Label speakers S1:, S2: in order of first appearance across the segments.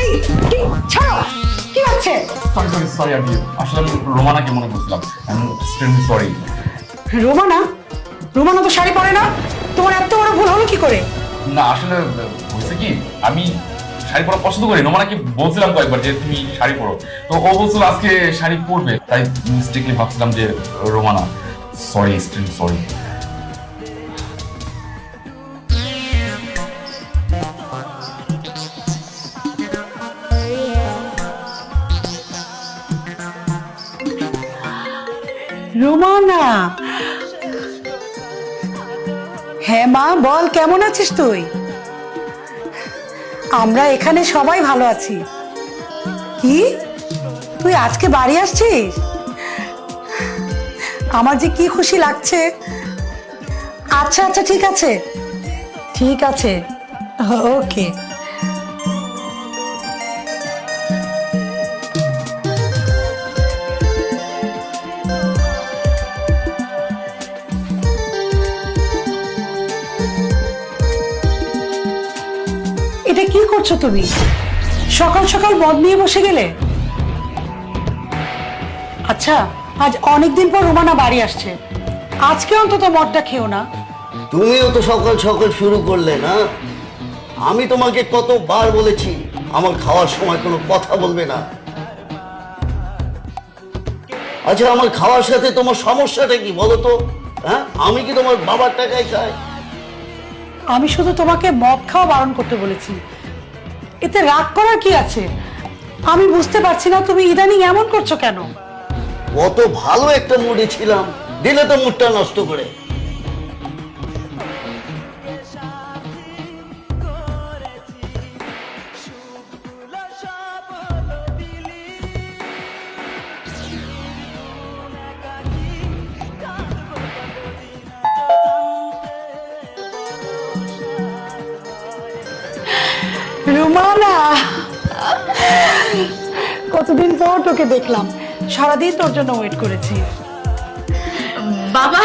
S1: এই কি? ছাড়ো। কি হচ্ছে?
S2: সরি সরি সরি আমি আসলে আমি রোমানাকে মনে করছিলাম? আমি এক্সট্রিমলি সরি
S1: রোমানা? রোমানা তো শাড়ি পরে না? তোমার এত বড় ভুল হলো কি করে?
S2: না আসলে হয়েছে কি? আমি শাড়ি পরা পছন্দ করি। রোমানাকে বলছিলাম কয়েকবার যে তুমি শাড়ি পরো। তো ও বলছিল আজকে শাড়ি পরবে। তাই মিস্টেকলি ভাবছিলাম যে Romana sorry extremely sorry
S1: Romana. হ্যাঁ মা, বল, কেমন আছিস তুই? আমরা এখানে সবাই ভালো আছি। কি? তুই আজকে বাড়ি আসছিস? আমার যে কি খুশি লাগছে। আচ্ছা আচ্ছা ঠিক আছে। ঠিক আছে। ওকে। এটা কি করছ তুমি? সকাল সকাল মদ নিয়ে বসে গেলে? আচ্ছা আজ অনেকদিন পর রোমানা বাড়ি আসছে। আজকে অন্তত মদটা খেও না।
S3: তুমিও তো সকাল সকাল শুরু করলে না? আমি তোমাকে কতবার বলেছি, আমার খাওয়ার সময় কোনো কথা বলবে না। আচ্ছা আমার খাওয়ার সাথে তোমার সমস্যাটা কি বলো তো? হ্যাঁ আমি কি তোমার বাবার টাকায় খাই?
S1: আমি শুধু তোমাকে মদ খাওয়া বারণ করতে বলেছি। এতে রাগ করার কি আছে? আমি বুঝতে পারছি না তুমি ইদানিং এমন করছ কেন?
S3: কত ভালো একটা মুডে ছিলাম। দিলে তো মুডটা নষ্ট করে।
S1: কতদিন পর তোকে দেখলাম? সারাদিন তোর জন্য ওয়েট করেছি।
S4: বাবা!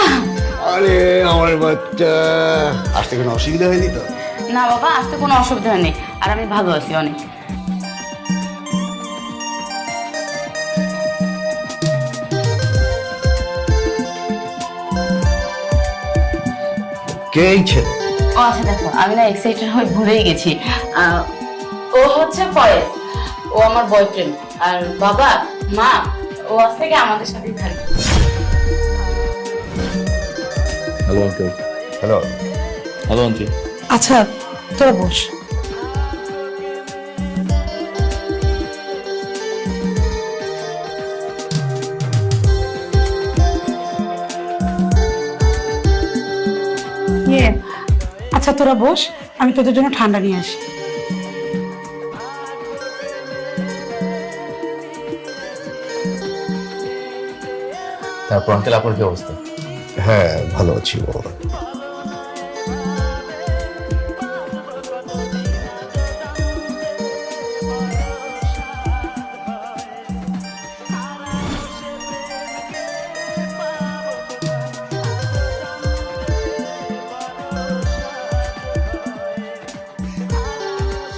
S3: আরে আমার বাচ্চা। আসতে কোনো অসুবিধা হয়নি তো?
S4: না বাবা আসতে কোনো অসুবিধা নেই আর আমি ভালো আছি অনেক।
S3: কে ছেলে?
S4: ও আচ্ছা দেখো আমি না এক্সাইটেড হয়ে ভুলেই গেছি। আহ, ও হচ্ছে ফয়েজ ও আমার বয়ফ্রেন্ড আর বাবা মা ও আজ থেকে আমাদের সাথেই থাকবে।
S2: Hello uncle
S3: hello
S2: hello aunty
S1: আচ্ছা তোরা বস। ইয়ে আচ্ছা তোরা বস আমি তোদের জন্য ঠান্ডা নিয়ে আসি।
S2: তারপর আঙ্কেল আপনার কি অবস্থা?
S3: হ্যাঁ ভালো আছি বাবা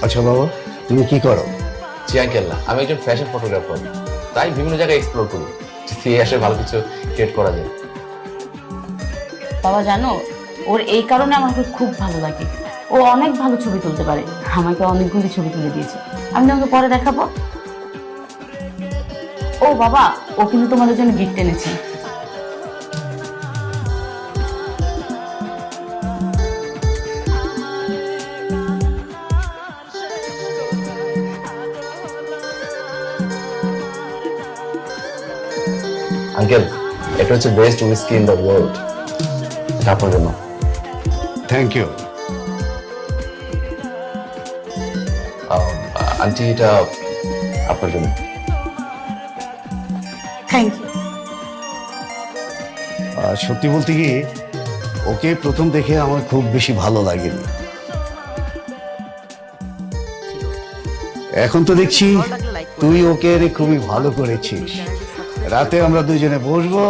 S3: আচ্ছা বাবা তুমি কি করো?
S5: জি আঙ্কেল না আমি একজন ফ্যাশন ফটোগ্রাফার তাই বিভিন্ন জায়গায় এক্সপ্লোর করি। যদি আসে ভালো কিছু ক্রিয়েট করা যায়।
S4: বাবা, জানো, ওর এই কারণে আমাকে খুব ভালো লাগে। ও অনেক ভালো ছবি তুলতে পারে। আমাকে অনেকগুলি ছবি তুলে দিয়েছে। আমি তোমাকে পরে দেখাবো। ও বাবা, ও কিন্তু তোমাদের জন্য গিফট এনেছে।
S5: আঙ্কেল এটা হচ্ছে best whisky in the world এটা আপনার জন্য।
S3: থ্যাংক ইউ
S5: আন্টি এটা আপনার জন্য।
S1: থ্যাংক ইউ
S3: আর সত্যি বলতে কি ওকে প্রথম দেখে আমার খুব বেশি ভালো লাগেনি। এখন তো দেখছি তুই ওকে রে খুবই ভালো করেছিস। রাতে আমরা দুজনে বসবো,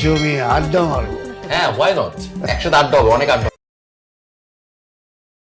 S3: জমি আড্ডা মারবো।
S5: হ্যাঁ ওয়াই নট একসাথে আড্ডা হবে, অনেক আড্ডা